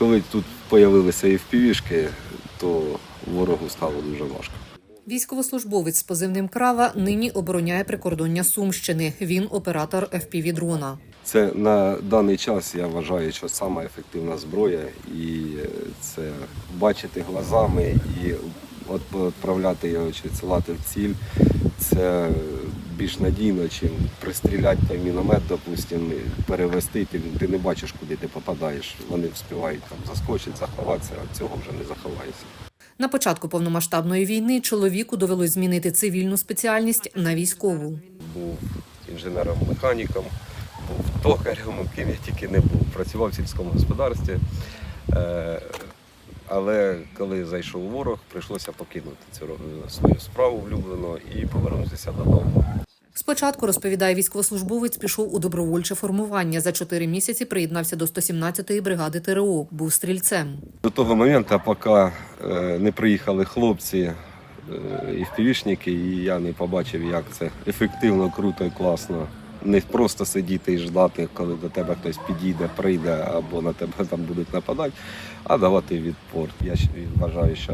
Коли тут з'явилися і впівішки, то ворогу стало дуже важко. Військовослужбовець з позивним Крава нині обороняє прикордоння Сумщини. Він оператор fpv дрона. Це на даний час я вважаю, що сама ефективна зброя, і це бачити глазами і відправляти його чи відсилати в ціль. Це більш надійно, чим пристріляти міномет, допустимо, перевести. Ти, ти не бачиш, куди ти попадаєш. Вони вспівають там заскочити, заховатися, а цього вже не заховаєшся. На початку повномасштабної війни чоловіку довелось змінити цивільну спеціальність на військову. був інженером-механіком, був токарем, ким я тільки не був. Працював в сільському господарстві. Е, Але коли зайшов ворог, прийшлося покинути цю свою справу влюблену і повернутися додому. Спочатку розповідає військовослужбовець, пішов у добровольче формування. За чотири місяці приєднався до 117-ї бригади ТРО. Був стрільцем. До того моменту, поки е, не приїхали хлопці е, і впівішники, і я не побачив, як це ефективно, круто і класно. Не просто сидіти і ждати, коли до тебе хтось підійде, прийде або на тебе там будуть нападати, а давати відпор. Я вважаю, що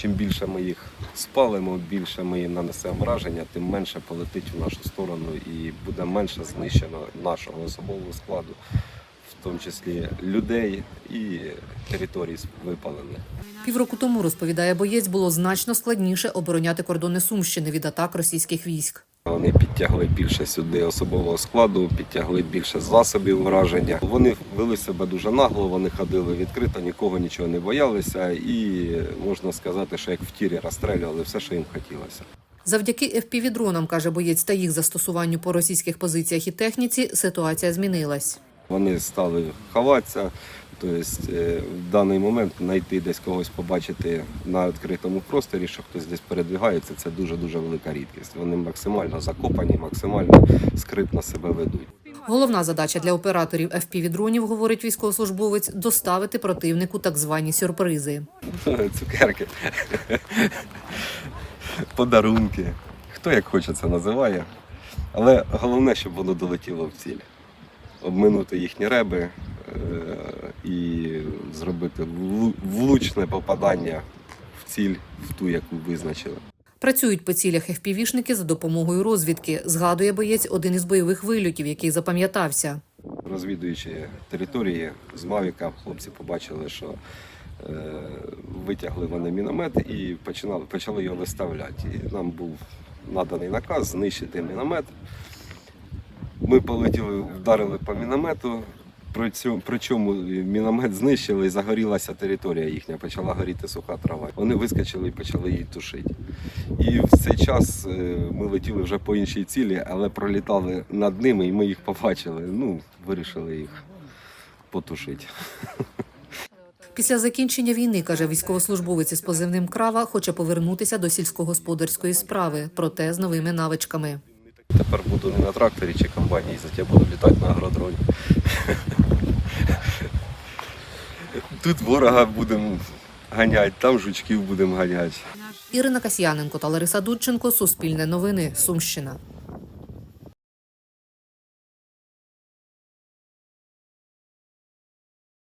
чим більше ми їх спалимо, більше ми їм нанесемо враження, тим менше полетить в нашу сторону і буде менше знищено нашого особового складу, в тому числі людей і територій випалених. Півроку тому розповідає боєць, було значно складніше обороняти кордони Сумщини від атак російських військ. Вони підтягли більше сюди особового складу, підтягли більше засобів враження. Вони вели себе дуже нагло, вони ходили відкрито, нікого нічого не боялися, і можна сказати, що як в тірі розстрілювали все, що їм хотілося. Завдяки FPV-дронам, каже боєць, та їх застосуванню по російських позиціях і техніці, ситуація змінилась. Вони стали ховатися. Тобто в даний момент знайти десь когось побачити на відкритому просторі, що хтось десь передвигається, це дуже дуже велика рідкість. Вони максимально закопані, максимально скритно себе ведуть. Головна задача для операторів FPV-дронів, говорить військовослужбовець, доставити противнику так звані сюрпризи. цукерки, подарунки. Хто як хоче це називає. Але головне, щоб воно долетіло в ціль. Обминути їхні реби і зробити влучне попадання в ціль, в ту, яку визначили. Працюють по цілях FPV-шники за допомогою розвідки. Згадує боєць один із бойових вильотів, який запам'ятався. Розвідуючи території з Мавіка, хлопці побачили, що е, витягли вони міномет і починали, почали його виставляти. І нам був наданий наказ знищити міномет. Ми полетіли, вдарили по міномету. При цьому- Причому міномет знищили і загорілася територія їхня, почала горіти суха трава. Вони вискочили і почали її тушити. І в цей час е, ми летіли вже по іншій цілі, але пролітали над ними, і ми їх побачили. Ну, вирішили їх потушити. Після закінчення війни, каже військовослужбовець із позивним Крава, хоче повернутися до сільськогосподарської справи, проте з новими навичками. Тепер буду не на тракторі чи комбайні їздити, я буду літати на агродроні. Тут ворога будемо ганяти, там жучків будемо ганяти. Ірина Касьяненко та Лариса Дудченко. Суспільне новини. Сумщина.